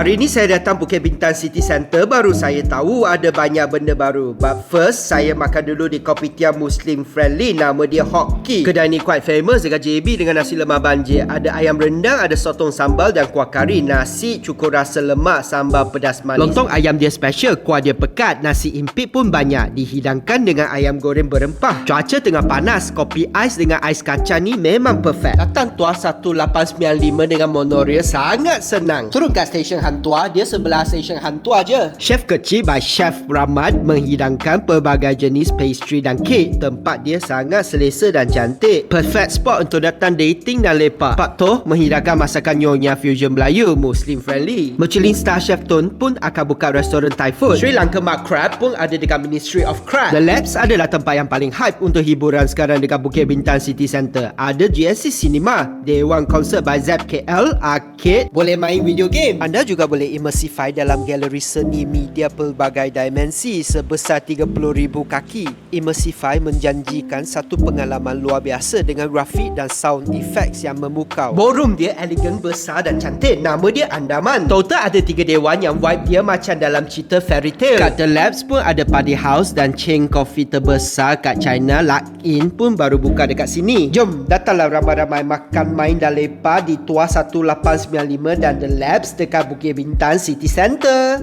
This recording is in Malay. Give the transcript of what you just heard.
Hari ini saya datang Bukit Bintang City Centre baru saya tahu ada banyak benda baru. But first, saya makan dulu di Kopitiam Muslim Friendly nama dia Hockey. Kedai ni quite famous dekat JB dengan nasi lemak banjir. Ada ayam rendang, ada sotong sambal dan kuah kari. Nasi cukur rasa lemak, sambal pedas manis. Lontong ayam dia special, kuah dia pekat. Nasi impit pun banyak. Dihidangkan dengan ayam goreng berempah. Cuaca tengah panas, kopi ais dengan ais kacang ni memang perfect. Datang tuas 1895 dengan monorail sangat senang. Turun kat stesen Hantua, dia sebelah stesen Hantua je. Chef kecil by Chef Ramad menghidangkan pelbagai jenis pastry dan kek. Tempat dia sangat selesa dan cantik. Perfect spot untuk datang dating dan lepak. Pak Toh menghidangkan masakan Nyonya Fusion Melayu, Muslim friendly. Michelin Star Chef Tun pun akan buka restoran Thai food. Sri Lanka Mark Crab pun ada dekat Ministry of Crab. The Labs adalah tempat yang paling hype untuk hiburan sekarang dekat Bukit Bintang City Centre. Ada GSC Cinema, Dewan Concert by Zap KL, Arcade, boleh main video game. Anda juga boleh immersify dalam galeri seni media pelbagai dimensi sebesar 30,000 kaki. Immersify menjanjikan satu pengalaman luar biasa dengan grafik dan sound effects yang memukau. Ballroom dia elegan, besar dan cantik. Nama dia Andaman. Total ada tiga dewan yang vibe dia macam dalam cerita fairy tale. Kat The Labs pun ada party house dan chain coffee terbesar kat China. Luck In pun baru buka dekat sini. Jom, datanglah ramai-ramai makan, main dan lepak di Tuas 1895 dan The Labs dekat Bukit Bintang City Centre.